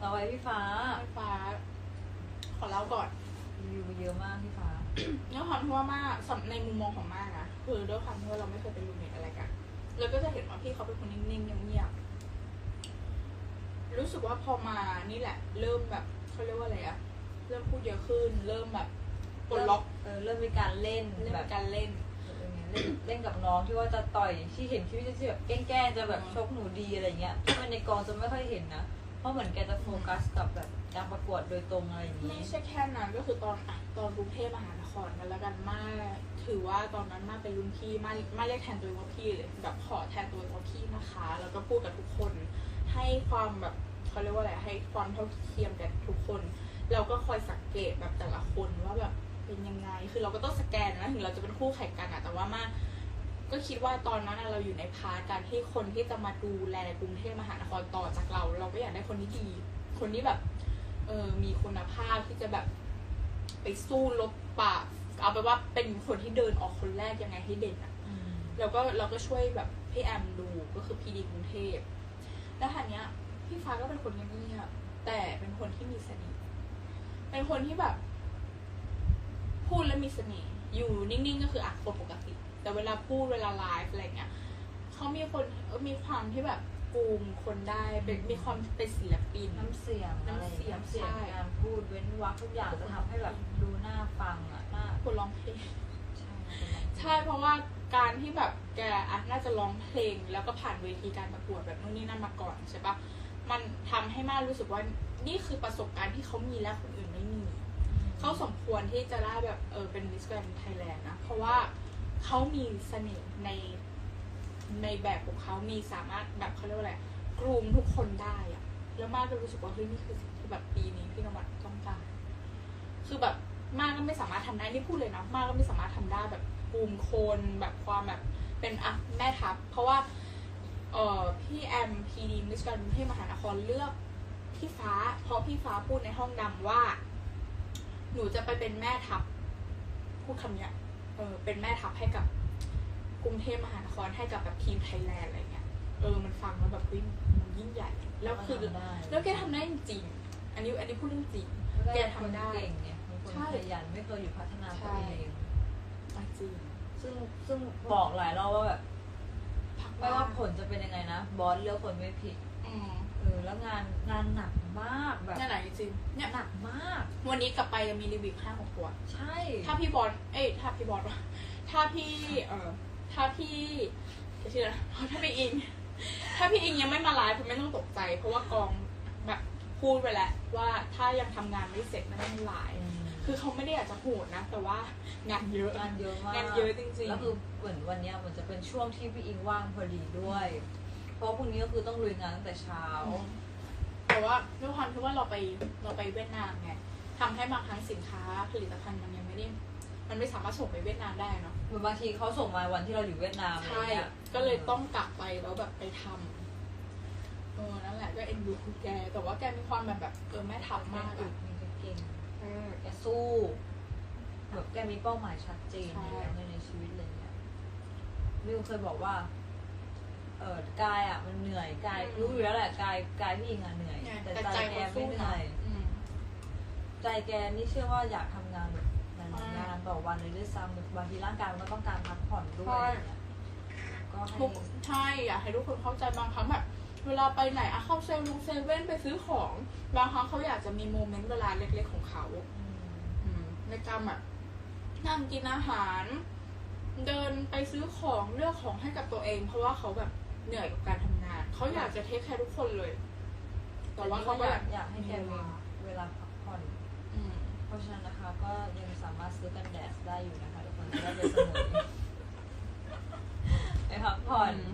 ต่อไปพี่ฟ้าพี่ฟ้า ขอเล่าก่อนรีวิวเยอะมากพี่ฟ้าด้วยความที่ว่ามากสำในมุมมองของมากนะคือด้วยความที่ว่าเราไม่เคยเป็นรูมเมทอะไรกันเราก็จะเห็นว่าพี่เขาเป็นคนนิ่งๆเงียบๆรู้สึกว่าพอมานี่แหละ เริ่มแบบเขาเรียกว่าอะไรอะเริ่มพูดเยอะขึ้น เริ่มแบบปลดล็อกเออเริ่มมีการเล่นเริ่มแบบการเล่นเออเล่นเล่นกับน้องที่ว่าจะต่อยที่เห็นที่ที่แบบแกล้งๆจะแบบอืมชกหนูดีอะไรเงี้ยที่มันในกองจะไม่ค่อยเห็นนะเพ ราะเหมือนแกจะโฟกัสกับแบบการประกวดโดยตรงอะไรอย่างไม่นี้ ใช่แค่นั้นก็คือตอนอะตอนกรุงเทพมหานครกันแล้วกันมาถือว่าตอนนั้นมาเป็นรุ่นพี่มามาเรียกแทนตัวเองว่าพี่เลยแบบขอแทนตัวเองว่าพี่นะคะ แล้วก็พูดกับทุกคน ให้ความแบบเขาเรียกว่าอะไรให้ความเท่าเทียมกันทุกคนเราก็คอยสังเกตแบบแต่ละคนว่าแบบเป็นยังไง คือเราก็ต้องสแกนนะถึงเราจะเป็นคู่แข่งกันอะแต่ว่ามา ก็คิดว่าตอนนั้นอะเราอยู่ในพาร์ทการที่คนที่จะมาดูแลกรุงเทพมหานครต่อจากเรา เราก็อยากได้คนที่ดี คนที่แบบเออมีคุณภาพที่จะแบบ ไปสู้ลบปากเอาไปนว่าเป็นคนที่เดินออกคนแรกยังไงให้เด่นอะอืมเราก็เราก็ช่วยแบบพี่แอมดูก็คือพีดีกรุงเทพแล้วทีเนี้ยพี่ฟ้าก็เป็นคนเงียบๆแต่เป็นคนที่มีเสน่ห์เป็นคนที่แบบ พูดแล้วมีเสน่ห์อยู่นิ่งๆก็คืออะคนปกติ แต่เวลาพูดเวลาไลฟ์อะไรเงี้ยเขามีคนเออมีความที่แบบกูมคนได้เป็นมีความเป็นศิลปิน น้ำเสียงอะไรน้ำเสียงน้ำเสียงใช่การพูดเว้นวรรคทุกอย่างจะทำให้แบบดูน่าฟังอะน่าคนร้องเพลงใช่ใช่เพราะว่าการที่แบบแกอะน่าจะร้องเพลง แล้วก็ผ่านเวทีการประกวดแบบนู่นนี่นั่นมาก่อนใช่ปะมันทำให้มารู้สึกว่านี่คือประสบการณ์ที่เขามีและคนอื่นไม่มีเขาสมควรที่จะได้แบบเออเป็นมิสแกรนไทยแลนด์นะเพราะว่า เขามีเสน่ห์ในในแบบของเขามีสามารถแบบเขาเรียกว่าอะไรกรูมทุกคนได้อะแล้วมากก็รู้สึกว่าเฮ้ยนี่คือสิ่งที่แบบปีนี้พี่นวัดต้องการ คือแบบมากก็ไม่สามารถทำได้นี่พูดเลยนะมากก็ไม่สามารถทำได้แบบกรูมคนแบบความแบบเป็นอะแม่ทัพ เพราะว่าเออพี่แอมพีดีมิสกรกรุงเทพมหานครเลือกพี่ฟ้า เพราะพี่ฟ้าพูดในห้องดำว่า หนูจะไปเป็นแม่ทัพ พูดคำเนี้ย เออเป็นแม่ทัพให้กับกรุงเทพมหานครให้กับแบบทีมไทยแลนด์อะไรเงี้ยเออมันฟังแล้วแบบวิ่งมันยิ่งใหญ่ แล้วคือทำได้แล้วแกทำได้จริงๆอันนี้อันนี้พูดเรื่องจริงแกทำได้เก่งไงเป็นคนใช่ขยันไม่เคยหยุดพัฒนาตัวเองอะจริงซึ่งซึ่งบอกหลายรอบว่าแบบพักไม่ว่าผลจะเป็นยังไงนะ บอสเลือกคนไม่ผิด อืมเออแล้วงานงานหนักมากแบบนี่นไหนจริงๆเนี่ยหนักมาก วันนี้กลับไปยังมีรีวิวห้าหกตัวใช่ ถ้าพี่บอลเอ้ยถ้าพี่บอลวะถ้าพี่เอ่อถ้าพี่จะชื่ออะไรถ้าพี่อิง ถ้าพี่อิงยังไม่มาไลฟ์คุณไม่ต้องตกใจ เพราะว่ากองแบบพูดไปแล้วว่าถ้ายังทำงานไม่เสร็จไม่ต้องไลฟ์อืมคือเขาไม่ได้อยากจะโหดนะ แต่ว่างานเยอะงานเยอะมากงานเยอะจริงๆแล้วคือเหมือนวันเนี้ยมันจะเป็นช่วงที่พี่อิงว่างพอดีด้วย เพราะพรุ่งนี้ก็คือต้องลุยงานตั้งแต่เช้า แต่ว่าด้วยความที่ว่าเราไปเราไปเวียดนามไงทำให้บางครั้งสินค้าผลิตภัณฑ์มันยังไม่ได้มันไม่สามารถส่งไปเวียดนามได้เนาะเหมือนบางทีเขาส่งมาวันที่เราอยู่เวียดนามอะไรใช่เงี้ยก็เลยต้องกลับไปแล้วแบบไปทำเออนั่นแหละก็เอ็นดูคือแก แต่ว่าแกมีความแบบแบบเออแม่ทัพมามากกอึอะดมีเก่งเออ แกสู้ แบบแกมีเป้าหมายชัดเจนใช่ ในในชีวิตเลยเนี่ยมิวเคยบอกว่า เออกายอะมันเหนื่อยกายรู้อยู่แล้วแหละกายกายพี่อิงอะเหนื่อยเนี่ยแต่แต่ใจใจแกเขาไม่สู้เหนะนื่อยอืม ใจแกนี่เชื่อว่าอยากทำงานแบบหลายๆใช่งานต่อวันเลยด้วยซ้ำแบบบางทีร่างกายมันก็ต้องการพักผ่อนด้วยใช่ อะไรเงี้ยก็ให้ทุกใช่อยากให้ทุกคนเข้าใจบางครั้งแบบ เวลาไปไหนอะเข้าเซเว่นเซเว่นไปซื้อของ บางครั้งเขาอยากจะมีโมเมนต์เวลาเล็กๆของเขา อืมอืมในการแบบนั่งกินอาหาร เดินไปซื้อของเลือกของให้กับตัวเอง เพราะว่าเขาแบบ เหนื่อยกับการทำงาน เขาอยากจะเทคแคร์ทุกคนเลย แต่ว่าเขาก็ออยากายากให้แกมีเวลาพักผ่อน อืม เพราะฉะนั้นนะคะก็ยังสามารถซื้อกันแดดได้อยู่นะคะทุกคนจะได้ไปเสมอไปพักผ่อน อืม